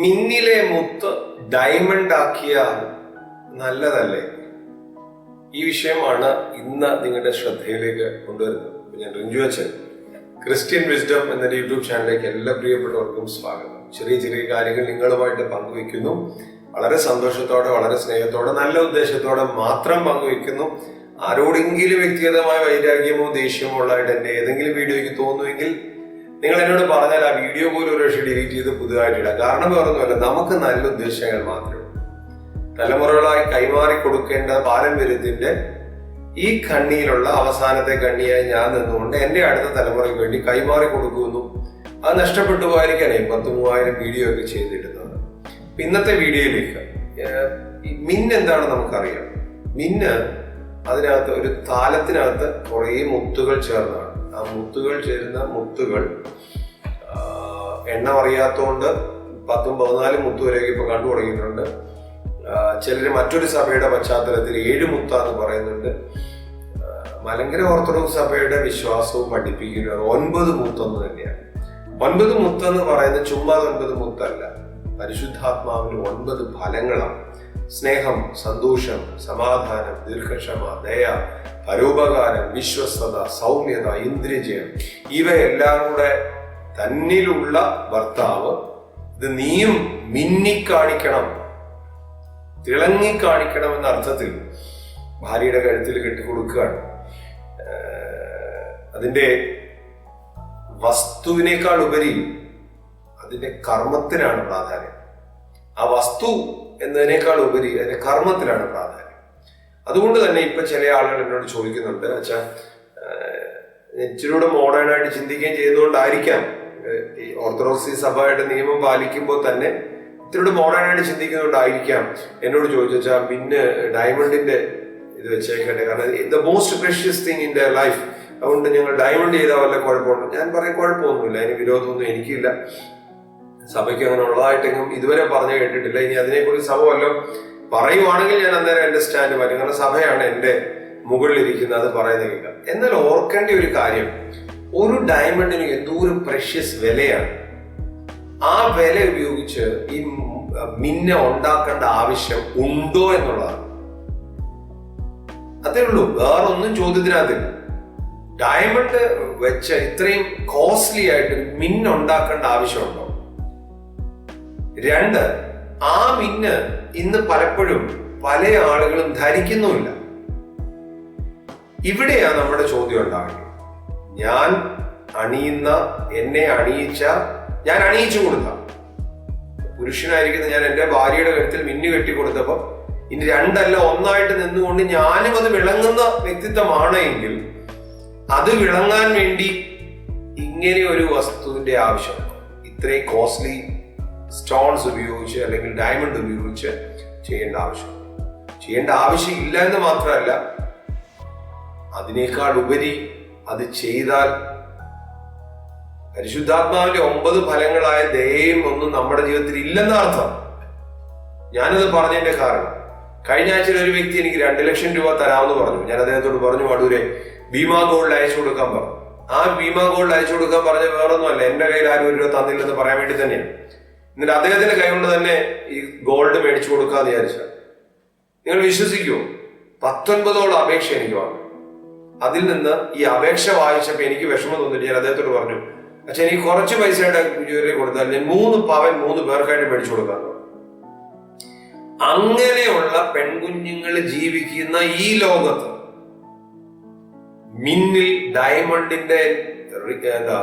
മിന്നിലെ മുത്ത് ഡയമണ്ട് ആക്കിയ നല്ലതല്ലേ? ഈ വിഷയമാണ് ഇന്ന് നിങ്ങളുടെ ശ്രദ്ധയിലേക്ക് കൊണ്ടുവരുന്നത്. ഞാൻ റിഞ്ചു അച്ഛൻ ക്രിസ്ത്യൻ വിസ്ഡം എന്നൊരു യൂട്യൂബ് ചാനലിലേക്ക് എല്ലാ പ്രിയപ്പെട്ടവർക്കും സ്വാഗതം. ചെറിയ ചെറിയ കാര്യങ്ങൾ നിങ്ങളുമായിട്ട് പങ്കുവെക്കുന്നു വളരെ സന്തോഷത്തോടെ വളരെ സ്നേഹത്തോടെ നല്ല ഉദ്ദേശത്തോടെ മാത്രം പങ്കുവെക്കുന്നു ആരോടെങ്കിലും വ്യക്തിഗതമായ വൈരാഗ്യമോ ദേഷ്യമോ ഉള്ളതായിട്ട് എന്റെ ഏതെങ്കിലും വീഡിയോയ്ക്ക് തോന്നുമെങ്കിൽ നിങ്ങൾ എന്നോട് പറഞ്ഞാൽ ആ വീഡിയോ പോലും ഒരു പക്ഷേ ഡിലീറ്റ് ചെയ്ത് പുതുതായിട്ട് ഇടാം കാരണം വേറൊന്നുമല്ല നമുക്ക് നല്ല ഉദ്ദേശങ്ങൾ മാത്രമേ തലമുറകളായി കൈമാറി കൊടുക്കേണ്ട പാരമ്പര്യത്തിന്റെ ഈ കണ്ണിയിലുള്ള അവസാനത്തെ കണ്ണിയായി ഞാൻ നിന്നുകൊണ്ട് എന്റെ അടുത്ത തലമുറയ്ക്ക് വേണ്ടി കൈമാറി കൊടുക്കുന്നു. അത് നഷ്ടപ്പെട്ടു പോയിരിക്കാനേ പത്ത് മൂവായിരം വീഡിയോ ഒക്കെ ചെയ്തിടുന്നത്. ഇന്നത്തെ വീഡിയോയിലേക്ക് മിൻ എന്താണ് നമുക്കറിയാം. മിന്ന് അതിനകത്ത് ഒരു താലത്തിനകത്ത് കുറേ മുത്തുകൾ ചേർന്നതാണ്. ആ മുത്തുകൾ ചേരുന്ന മുത്തുകൾ എണ്ണം അറിയാത്തതുകൊണ്ട് പത്തും പതിനാലും മുത്തു വരെയൊക്കെ ഇപ്പൊ കണ്ടു തുടങ്ങിയിട്ടുണ്ട്. ചിലർ മറ്റൊരു സഭയുടെ പശ്ചാത്തലത്തിൽ ഏഴ് മുത്ത എന്ന് പറയുന്നുണ്ട് മലങ്കര ഓർത്തഡോക്സ് സഭയുടെ വിശ്വാസവും പഠിപ്പിക്കുന്നത് ഒൻപത് മുത്തെന്ന് തന്നെയാണ്. ഒൻപത് മുത്തെന്ന് പറയുന്നത് ചുമ്മാ ഒൻപത് മുത്തല്ല. പരിശുദ്ധാത്മാവിന് ഒൻപത് ഫലങ്ങളാണ്. സ്നേഹം സന്തോഷം സമാധാനം ദീർഘക്ഷമ ദയ പരോപകാരം വിശ്വസ്തത സൗമ്യത ഇന്ദ്രിജയം ഇവയെല്ലാം കൂടെ തന്നിലുള്ള ഭർത്താവ് ഇത് നീയും മിന്നിക്കാണിക്കണം. തിളങ്ങിക്കാണിക്കണം എന്ന അർത്ഥത്തിൽ ഭാര്യയുടെ കഴുത്തിൽ കെട്ടിക്കൊടുക്കുകയാണ്. അതിന്റെ വസ്തുവിനേക്കാൾ ഉപരി അതിന്റെ കർമ്മത്തിനാണ് പ്രാധാന്യം. ആ വസ്തു എന്നതിനേക്കാൾ ഉപരി അതിന്റെ കർമ്മത്തിലാണ് പ്രാധാന്യം. അതുകൊണ്ട് തന്നെ ഇപ്പൊ ചില ആളുകൾ എന്നോട് ചോദിക്കുന്നുണ്ട് അച്ഛാ ഇച്ചിരൂടെ മോഡേൺ ആയിട്ട് ചിന്തിക്കുകയും ചെയ്യുന്നതുകൊണ്ടായിരിക്കാം ഈ ഓർത്തഡോക്സി സഭയുടെ നിയമം പാലിക്കുമ്പോൾ തന്നെ ഇത്തിരി മോഡേൺ ആയിട്ട് ചിന്തിക്കുന്നതുകൊണ്ടായിരിക്കാം. എന്നോട് ചോദിച്ചാൽ പിന്നെ ഡയമണ്ടിന്റെ ഇത് വെച്ചേക്കട്ടെ കാരണം the most precious thing in the life അതുകൊണ്ട് ഞങ്ങൾ ഡയമണ്ട് ചെയ്താൽ വല്ല കുഴപ്പമുണ്ടോ? ഞാൻ പറയും കുഴപ്പമൊന്നുമില്ല. അതിന് വിരോധമൊന്നും എനിക്കില്ല. സഭയ്ക്ക് അങ്ങനെ ഉള്ളതായിട്ടെങ്കിലും ഇതുവരെ പറഞ്ഞു കേട്ടിട്ടില്ല. ഇനി അതിനെക്കുറിച്ച് സഭ വല്ലതും പറയുവാണെങ്കിൽ ഞാൻ അന്നേരം എന്റെ സ്റ്റാൻഡ് മാറ്റും. കാരണം സഭയാണ് എന്റെ മുകളിലിരിക്കുന്നത് അത് പറയുന്നത് കേൾക്കാം. എന്നാൽ ഓർക്കേണ്ട ഒരു കാര്യം ഒരു ഡയമണ്ടിന് എന്തോരം പ്രഷ്യസ് വിലയാണ്? ആ വില ഉപയോഗിച്ച് ഈ മിന്ന ഉണ്ടാക്കേണ്ട ആവശ്യം ഉണ്ടോ എന്നുള്ളതാണ്. അതേ ഉള്ളൂ വേറൊന്നും ചോദ്യത്തിനകത്തില്ല. ഡയമണ്ട് വെച്ച് ഇത്രയും കോസ്റ്റ്ലി ആയിട്ട് മിന്നുണ്ടാക്കേണ്ട ആവശ്യമുണ്ടോ? രണ്ട് ആ മിന്ന് ഇന്ന് പലപ്പോഴും പല ആളുകളും ധരിക്കുന്നുമില്ല. ഇവിടെയാണ് നമ്മുടെ ചോദ്യം ഉണ്ടാകുന്നത് ഞാൻ അണിയുന്ന എന്നെ അണിയിച്ച ഞാൻ അണിയിച്ചു കൊടുത്ത. പുരുഷനായിരിക്കുന്ന ഞാൻ എന്റെ ഭാര്യയുടെ കഴുത്തിൽ മിന്നു കെട്ടി കൊടുത്തപ്പോൾ ഇനി രണ്ടല്ല ഒന്നായിട്ട് നിന്നുകൊണ്ട് ഞാനും അത് വിളങ്ങുന്ന വ്യക്തിത്വമാണ് എങ്കിൽ അത് വിളങ്ങാൻ വേണ്ടി ഇങ്ങനെ ഒരു വസ്തുവിന്റെ ആവശ്യമാണ് ഇത്രയും കോസ്റ്റ്ലി സ്റ്റോൺസ് ഉപയോഗിച്ച് അല്ലെങ്കിൽ ഡയമണ്ട് ഉപയോഗിച്ച് ചെയ്യേണ്ട ആവശ്യം. ചെയ്യേണ്ട ആവശ്യമില്ല എന്ന് മാത്രമല്ല അതിനേക്കാൾ ഉപരി അത് ചെയ്താൽ പരിശുദ്ധാത്മാവിന്റെ ഒമ്പത് ഫലങ്ങളായ ദയയും ഒന്നും നമ്മുടെ ജീവിതത്തിൽ ഇല്ലെന്ന അർത്ഥം. ഞാനത് പറഞ്ഞതിന്റെ കാരണം കഴിഞ്ഞ ആഴ്ചയിൽ ഒരു വ്യക്തി എനിക്ക് രണ്ട് ലക്ഷം രൂപ തരാമെന്ന് പറഞ്ഞു. ഞാൻ അദ്ദേഹത്തോട് പറഞ്ഞു അടൂരെ ഭീമാ ഗോൾഡ് അയച്ചു കൊടുക്കാൻ പറഞ്ഞു ആ ഭീമാ ഗോൾഡ് അയച്ചു കൊടുക്കാൻ പറഞ്ഞ വേറൊന്നുമല്ല. എന്റെ കയ്യിൽ ആരും ഒരു രൂപ തന്നില്ലെന്ന് പറയാൻ വേണ്ടി തന്നെയാണ്. എന്നിട്ട് അദ്ദേഹത്തിന്റെ കൈകൊണ്ട് തന്നെ ഈ ഗോൾഡ് മേടിച്ചു കൊടുക്കാന്ന് വിചാരിച്ച. നിങ്ങൾ വിശ്വസിക്കുമോ പത്തൊൻപതോളം അപേക്ഷ എനിക്ക് വന്നു. അതിൽ നിന്ന് ഈ അപേക്ഷ വായിച്ചപ്പോ എനിക്ക് വിഷമം തോന്നിട്ട് ഞാൻ അദ്ദേഹത്തോട് പറഞ്ഞു അച്ഛൻ എനിക്ക് കുറച്ച് പൈസയുടെ ജോലി കൊടുത്താൽ ഞാൻ മൂന്ന് പവൻ മൂന്ന് പേർക്കായിട്ട് മേടിച്ചു കൊടുക്കാൻ അങ്ങനെയുള്ള പെൺകുഞ്ഞുങ്ങൾ ജീവിക്കുന്ന ഈ ലോകത്ത് മിന്നിൽ ഡയമണ്ടിന്റെ എന്താ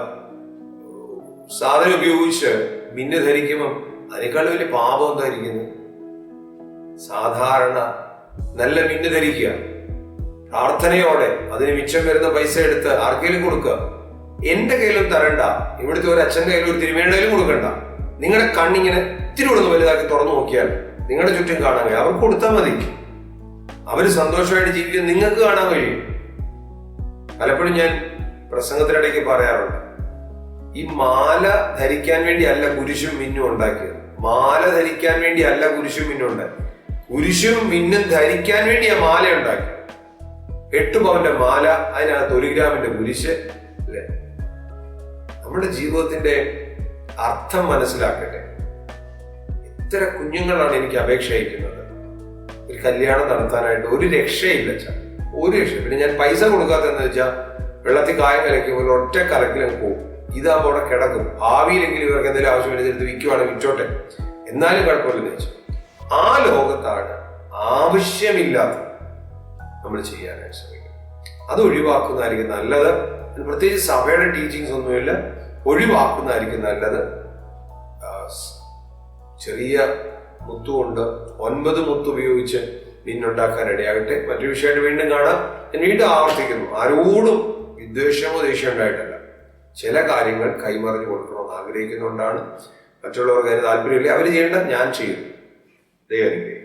സാധനം ഉപയോഗിച്ച് മിന്ന് ധരിക്കുമ്പം അതിനേക്കാൾ വലിയ പാപം എന്തായിരിക്കുന്നു സാധാരണ നല്ല മിന്ന് ധരിക്കുക പ്രാർത്ഥനയോടെ അതിന് മിച്ചം വരുന്ന പൈസ എടുത്ത് ആർക്കെങ്കിലും കൊടുക്കുക. എന്റെ കയ്യിലും തരണ്ട. ഇവിടുത്തെ ഒരു അച്ഛന്റെ കയ്യിലും ഒരു തിരുമേയുടെ കൊടുക്കണ്ട. നിങ്ങളുടെ കണ്ണിങ്ങനെ ഇത്തിരി ഒന്ന് വലുതാക്കി തുറന്നു നോക്കിയാൽ നിങ്ങളുടെ ചുറ്റും കാണാൻ കഴിയും. അവർക്ക് കൊടുത്താൽ മതി. അവർ സന്തോഷമായിട്ട് ജീവിക്കുന്നത് നിങ്ങൾക്ക് കാണാൻ കഴിയും. പലപ്പോഴും ഞാൻ പ്രസംഗത്തിനിടയ്ക്ക് പറയാറുണ്ട്. ഈ മാല ധരിക്കാൻ വേണ്ടി അല്ല കുരിശും മിന്നും ഉണ്ടാക്കിയത്. മാല ധരിക്കാൻ വേണ്ടി അല്ല കുരിശും മിന്നും ഉണ്ടാക്കി കുരിശും മിന്നും ധരിക്കാൻ വേണ്ടി ആ മാല ഉണ്ടാക്കി എട്ട് പവന്റെ മാല അതിനകത്ത് ഒരു ഗ്രാമിന്റെ കുരിശ് അല്ലേ? നമ്മുടെ ജീവിതത്തിന്റെ അർത്ഥം മനസ്സിലാക്കട്ടെ. ഇത്ര കുഞ്ഞുങ്ങളാണ് എനിക്ക് അപേക്ഷ അയക്കുന്നത്. ഒരു കല്യാണം നടത്താനായിട്ട് ഒരു രക്ഷയില്ല ചാ ഒരു രക്ഷ പിന്നെ ഞാൻ പൈസ കൊടുക്കാത്തെന്ന് വെച്ചാൽ വെള്ളത്തിൽ കായം കലക്കുമ്പോൾ ഒറ്റ കലക്കിലും പോകും. ഇതാകുമ്പോൾ അവിടെ കിടക്കും. ഭാവിയിലെങ്കിലും ഇവർക്ക് എന്തെങ്കിലും ആവശ്യമില്ല എടുത്ത് വിൽക്കുവാണെങ്കിൽ വിറ്റോട്ടെ എന്നാലും കുഴപ്പമില്ലെന്ന് വെച്ചു ആ ലോകത്താണ് ആവശ്യമില്ലാത്ത നമ്മൾ ചെയ്യാനായിട്ട് ശ്രമിക്കുന്നത്. അത് ഒഴിവാക്കുന്നതായിരിക്കും നല്ലത്. പ്രത്യേകിച്ച് സഭയുടെ ടീച്ചിങ്സ് ഒന്നുമില്ല. ഒഴിവാക്കുന്നതായിരിക്കും നല്ലത്. ചെറിയ മുത്തുകൊണ്ട് ഒൻപത് മുത്ത് ഉപയോഗിച്ച് മീനുണ്ടാക്കാൻ ഇടയാകട്ടെ മറ്റൊരു വിഷയമായിട്ട് വീണ്ടും കാണാം. ഞാൻ വീണ്ടും ആവർത്തിക്കുന്നു. ആരോടും വിദ്വേഷമോ ദേഷ്യം ഉണ്ടായിട്ടല്ല. ചില കാര്യങ്ങൾ കൈമറിഞ്ഞു കൊടുക്കണമെന്ന് ആഗ്രഹിക്കുന്നുകൊണ്ടാണ് മറ്റുള്ളവർക്ക് അതിന് താല്പര്യമില്ല. അവർ ചെയ്യേണ്ട ഞാൻ ചെയ്യുന്നു ദൈവം.